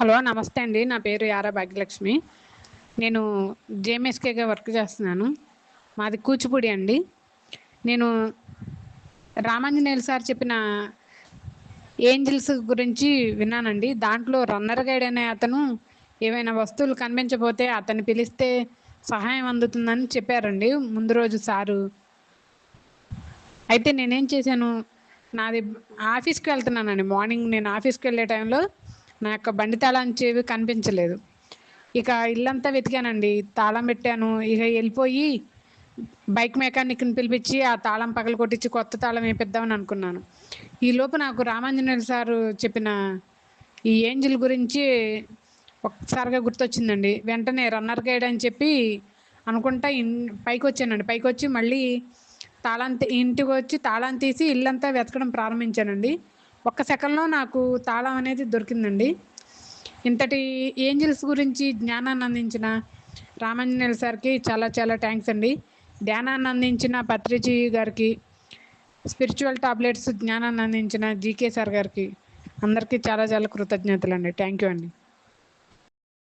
Hello నమస్తే అండి. నా పేరు యారా భాగ్యలక్ష్మి. నేను జేఎంఎస్కేగా వర్క్ చేస్తున్నాను. మాది కూచిపూడి అండి. నేను రామాంజనేయులు సార్ చెప్పిన ఏంజిల్స్ గురించి విన్నానండి. దాంట్లో రన్నర్ గైడ్ అనే అతను ఏవైనా వస్తువులు కనిపించకపోతే అతన్ని పిలిస్తే సహాయం అందుతుందని చెప్పారండి. ముందు రోజు సారు. అయితే నేనేం చేశాను నాది ఆఫీస్కి వెళ్తున్నానండి. మార్నింగ్ నేను ఆఫీస్కి వెళ్ళే టైంలో నా యొక్క బండి తాళం చెవి కనిపించలేదు. ఇక ఇల్లంతా వెతికానండి. తాళం పెట్టాను. ఇక వెళ్ళిపోయి బైక్ మెకానిక్ని పిలిపించి ఆ తాళం పగలు కొట్టించి కొత్త తాళం వేపిద్దామని అనుకున్నాను. ఈ లోపు నాకు రామాంజనేయులు సారు చెప్పిన ఈ ఏంజిల్ గురించి ఒక్కసారిగా గుర్తొచ్చిందండి. వెంటనే రన్నర్ గైడ్ అని చెప్పి అనుకుంటా ఇన్ పైకి వచ్చానండి. పైకి వచ్చి మళ్ళీ తాళం ఇంటికి వచ్చి తాళం తీసి ఇల్లంతా వెతకడం ప్రారంభించానండి. ఒక్క సెకండ్లో నాకు తాళం అనేది దొరికిందండి. ఇంతటి ఏంజిల్స్ గురించి జ్ఞానాన్ని అందించిన రామాంజనేయులు సార్కి చాలా చాలా థ్యాంక్స్ అండి. ధ్యానాన్ని అందించిన పత్రిజీ గారికి స్పిరిచువల్ టాబ్లెట్స్ జ్ఞానాన్ని అందించిన జీకే సార్ గారికి అందరికీ చాలా చాలా కృతజ్ఞతలు అండి థ్యాంక్ యూ అండి.